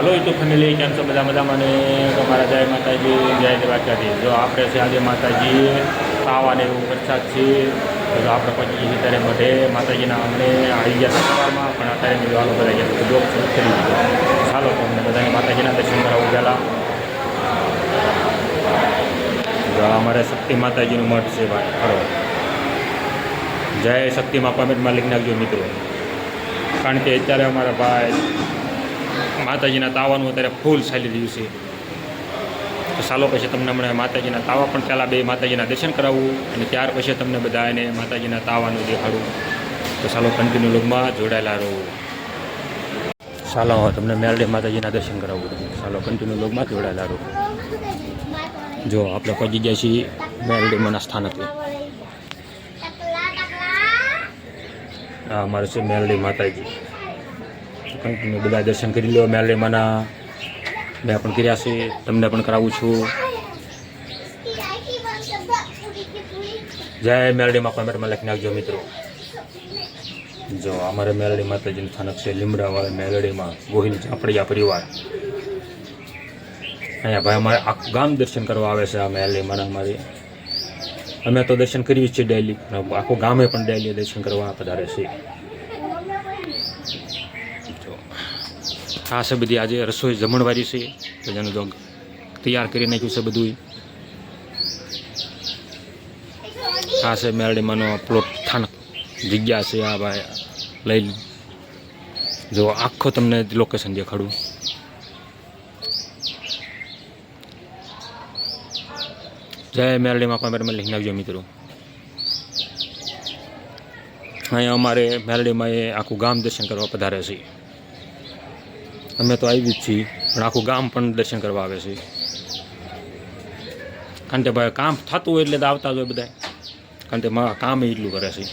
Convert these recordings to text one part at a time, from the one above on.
હાલો YouTube family કેમ છો બધા મજામાં મને તમારા જય માતાજી, જય દ્વારકાથી જો આપણે છે આજે માતાજી પાવાને એવું વરસાદ છે, તો જો આપણે પહોંચી છીએ ત્યારે બધે માતાજીના અમને આવી ગયા સવારમાં પણ અત્યારે હાલો બધા ગયા બ્લોગ શરૂ કરી દીધો ચાલો તો અમને બધાને માતાજીના દર્શન કરાવું પહેલાં. જો અમારે શક્તિ માતાજીનું મઠ છે ભાઈ ખરો જય શક્તિમાં કોમેન્ટમાં લખી નાખજો મિત્રો. કારણ કે અત્યારે અમારા ભાઈ માતાજીના તાવાનું અત્યારે ફૂલ ચાલી રહ્યું છે. તો ચાલો પછી તમને હમણાં માતાજીના તાવા પણ પહેલાં બે માતાજીના દર્શન કરાવવું અને ત્યાર પછી તમને બધા એને માતાજીના તાવાનું દેખાડવું તો ચાલો કન્ટિન્યુ લોગમાં જોડાયેલા રહો. ચાલો તમને મેરડે માતાજીના દર્શન કરાવવું ચાલો કન્ટિન્યુ લોગમાં જોડાયેલા રહો. જો, આપણે પહોંચી ગયા છીએ મેરડીમાંના સ્થાનકે. આ અમારે છે મેરડી માતાજી. કન્ટિન્યુ બધા દર્શન કરી લો મેરડીમાંના મેં પણ કર્યા છે, તમને પણ કરાવું છું. જય મેરડીમાં કોમેન્ટમાં લખી નાખજો મિત્રો. જો, અમારે મેરડી માતાજીનું સ્થાનક છે લીમડાવાળા મેરડીમાં ગોહિલ ઝાપડિયા પરિવાર. અહીંયા ભાઈ અમારે આખું ગામ દર્શન કરવા આવે છે, આ મેરડીમાં અમારી. અમે તો દર્શન કરીએ છીએ ડેલી આખું ગામે પણ ડેલી દર્શન કરવા પધારે છે આ છે, બધી આજે રસોઈ જમણવારી છે, તો જેનું જો તૈયાર કરી નાખ્યું છે બધું આ છે, મેરડીમાંનો પ્લોટ સ્થાનક જગ્યા છે, આ ભાઈ લઈ જો આખો તમને લોકેશન દેખાડું. જય મેરડીમાં કોમેન્ટમાં લખી નાખજો મિત્રો. અહીંયા અમારે મેરડીમાં એ આખું ગામ દર્શન કરવા પધારે છે. અમે તો આવી જ છીએ. પણ આખું ગામ પણ દર્શન કરવા આવે છે. કારણ કે ભાઈ કામ થતું હોય એટલે તો આવતા જ હોય બધા કારણ કે મારા કામ એટલું કરે છે.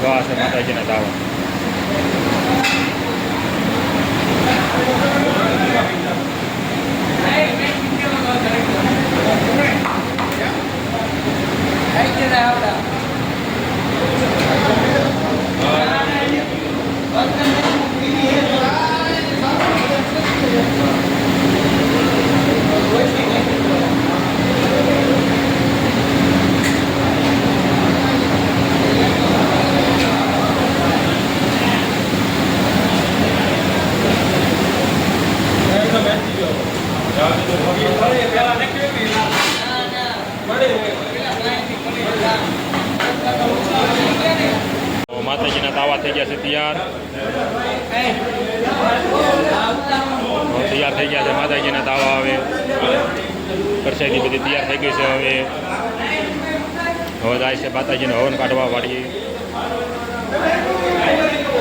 જો આ છે માતાજીના દાવા તો માતાજીના તાવા થઈ ગયા છે, તૈયાર. તૈયાર થઈ ગયા છે, માતાજીના તાવા હવે. પરસાદી બધી તૈયાર થઈ ગઈ છે હવે. હવે જાય છે માતાજીને હવન કાઢવા વાળી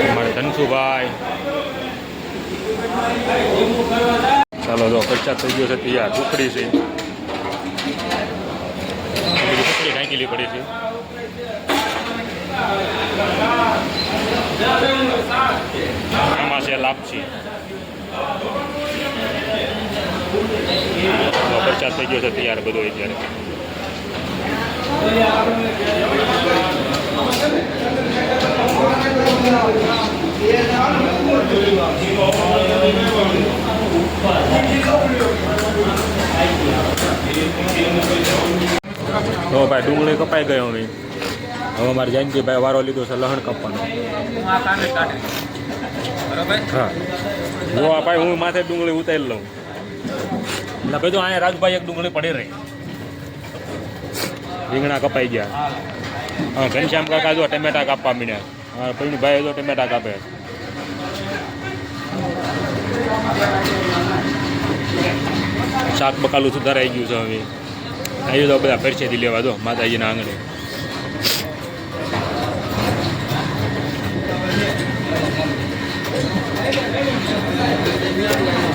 અમારે ધનસુભાઈ. ચાલો જો, પ્રસાદ થઈ ગયો છે, તૈયાર. ઉખડી છે. ઢાંકેલી પડી છે. nama saya lapsi nomor satu juga setiar betul ini? તો હવે અમારે જયંતિભાઈ વારો લીધો છે, લહણ કાપવાનો. હા. જો આ ભાઈ હું માથે ડુંગળી ઉતારી લઉં. એટલે કીધું અહીંયા રાજભાઈ એક ડુંગળી પડી રહી. રીંગણા કપાઈ ગયા. હા, ઘનશ્યામ કાકા જો ટમેટા કાપવા મીડ્યા હા ભાઈ જો ટમેટા કાપે શાક બકાલું સુધારાઈ ગયું છે હવે. આવી તો બધા પરસેથી લેવા દો, માતાજીના આંગણે.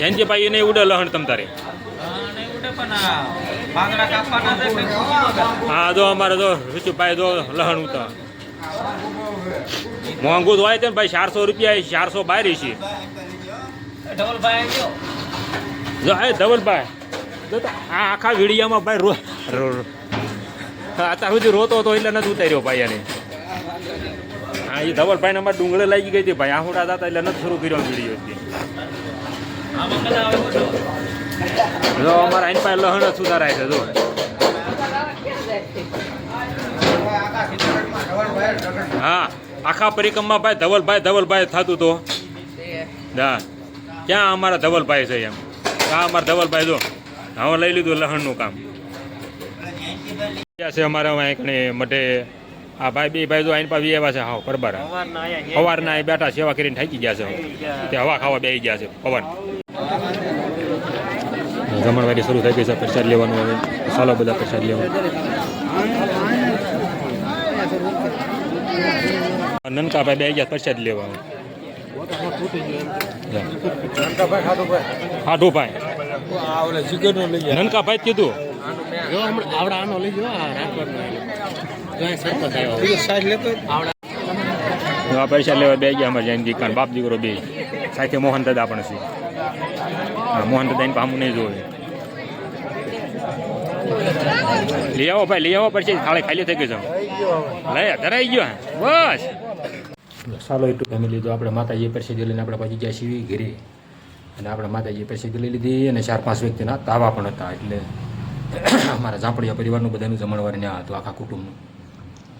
જયંતિભાઈ એને ઉડે લહણ તમ તારે. હા, જો અમારે જો ઋતુભાઈ જો લહણ ઉતા. મોંઘું તો હોય છે ને ભાઈ, ચારસો રૂપિયા ચારસો બારી છે. જો, એ ધવલભાઈ, જો આ આખા વિડીયામાં ભાઈ રો- અત્યાર સુધી રોતો હતો એટલે નથી ઉતાર્યો ભાઈ એને. હા, એ ધવલભાઈને અમારે ડુંગળે લાગી ગઈ હતી ભાઈ. આહુડા હતા એટલે નથી શરૂ કર્યો વીડિયો આમાં કદાચ આવે બધું જો અમારા આઈન પાસે લહણ સુધારાય છે જો. હા આખા પરિક્રમમાં ભાઈ ધવલભાઈ ધવલભાઈ થતું તો. હા ક્યાં અમારા ધવલભાઈ છે એમ? ક્યાં અમારા ધવલભાઈ જો? હવે લઈ લીધું લહણનું કામ. છે અમારા અહીં મઢે. આ ભાઈ બે ભાઈ જો આઈન પાસે એવા છે હા પરબાર સવારના અહીં બેઠા સેવા કરીને થાકી ગયા છે. તે હવા ખાવા બેસી ગયા છે પવન. જમણવારી શરૂ થઈ ગઈ છે, પ્રસાદ લેવાનું હવે ચાલો બધા પ્રસાદ લેવા. નનકાભાઈ બે ગયા પ્રસાદ લેવાનું. હાઠું ભાઈ નનકા ભાઈ કીધું. તો આ પૈસા લેવા બે ગયા અમારે જયંતિ બાપ દીકરો બે. સાથે મોહન દાદા પણ છે. મોહન દાદા એને પામું નહીં જોવે. લઈ આવો ભાઈ, લઈ આવો પછી. થાળે ખાલી થઈ ગઈ છે. લઈ ધરાઈ ગયો બસ. સાલો એટલું ફેમિલી લીધું. આપણે માતાજી પ્રસિદ્ધિ લઈને આપણે પછી ગયા સીવી ઘરે. અને આપણે માતાજી પ્રસિદ્ધિ લઈ લીધી અને ચાર પાંચ વ્યક્તિના તાવા પણ હતા. એટલે અમારા ઝાંપડિયા પરિવારનું બધાનું જમણવાર ત્યાં હતું, આખા કુટુંબનું.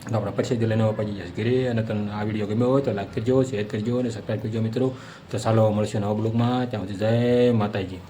તો આપણે પ્રસિદ્ધિ લઈને હવે પહોંચી જશે ઘરે અને તમને આ વીડિયો ગમ્યો હોય તો લાઈક કરજો શેર કરજો અને સબસ્ક્રાઈબ કરજો મિત્રો. તો ચાલો મળશે નવા બ્લોગમાં ત્યાં સુધી જય માતાજી.